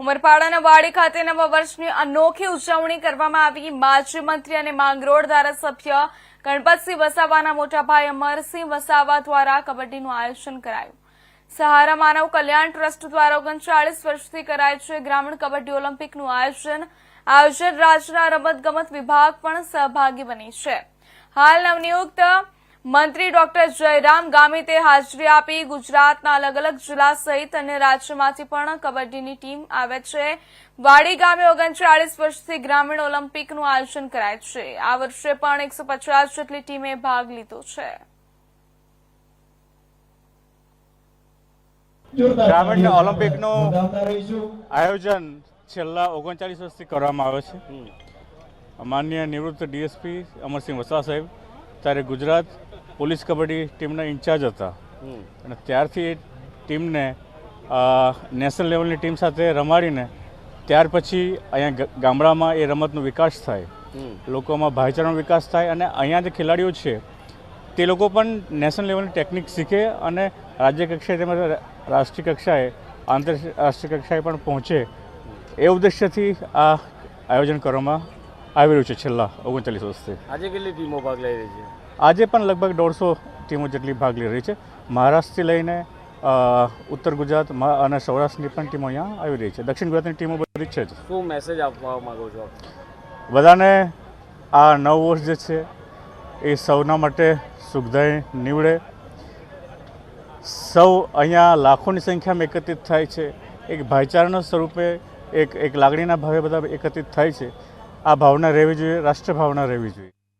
ઉમરપાડાના વાડી ખાતે નવા વર્ષની અનોખી ઉજવણી કરવામાં આવી. માજી મંત્રી અને માંગરોળ ધારાસભ્ય ગણપતસિંહ વસાવાના મોટાભાઈ અમરસિંહ વસાવા દ્વારા કબડ્ડીનું આયોજન કરાયું. સહારા માનવ કલ્યાણ ટ્રસ્ટ દ્વારા ઓગણચાળીસ વર્ષથી કરાય છે ગ્રામીણ કબડ્ડી ઓલિમ્પિકનું આયોજન. આયોજન રાજ્યના રમતગમત વિભાગ પણ સહભાગી બની છે. હાલ નવનિયુક્ત મંત્રી ડોક્ટર જયરામ ગામિતે હાજરી આપી ગુજરાતના અલગ અલગ જિલ્લા સહિત અન્ય રાજ્યમાંથી પણ કબડ્ડીની ટીમ આવે છે. વાડી ગામે ઓગણચાળીસ વર્ષથી ગ્રામીણ ઓલિમ્પિકનું આયોજન કરાય છે. આ વર્ષે પણ એકસો પચાસ જેટલી ટીમે ભાગ લીધો છે. ગ્રામીણ ઓલિમ્પિકનું આયોજન છેલ્લા ઓગણચાલીસ વર્ષથી કરવામાં આવે છે. માન્ય નિવૃત્ત ડીએસપી અમરસિંહ વસા સાહેબ ત્યારે ગુજરાત પોલીસ કબડ્ડી ટીમના ઇન્ચાર્જ હતા. અને ત્યારથી એ ટીમને નેશનલ લેવલની ટીમ સાથે રમાડીને ત્યાર પછી અહીંયા ગામડામાં એ રમતનો વિકાસ થાય. લોકોમાં ભાઈચારાનો વિકાસ થાય અને અહીંયા જે ખેલાડીઓ છે તે લોકો પણ નેશનલ લેવલની ટેકનિક શીખે અને રાજ્ય કક્ષાએ તેમજ રાષ્ટ્રીય કક્ષાએ આંતરરાષ્ટ્રીય કક્ષાએ પણ પહોંચે. એ ઉદ્દેશ્યથી આ આયોજન કરવામાં આવી રહ્યું છે છેલ્લા ઓગણચાલીસ વર્ષથી. આજે કેટલી ટીમો ભાગ લઈ રહી છે? આજે પણ લગભગ દોઢસો ટીમો જેટલી ભાગ લઈ રહી છે. મહારાષ્ટ્રથી લઈને ઉત્તર ગુજરાત અને સૌરાષ્ટ્રની પણ ટીમો અહીંયા આવી રહી છે. દક્ષિણ ગુજરાતની ટીમો બધી છે. જ શું મેસેજ આપવા માગો છો બધાને આ નવ વર્ષ જે છે એ સૌના માટે સુખદાયી નીવડે. સૌ અહીંયા લાખોની સંખ્યામાં એકત્રિત થાય છે. એક ભાઈચારાના સ્વરૂપે એક એક લાગણીના ભાવે બધા એકત્રિત થાય છે. આ ભાવના રહેવી જોઈએ રાષ્ટ્ર ભાવના રહેવી જોઈએ.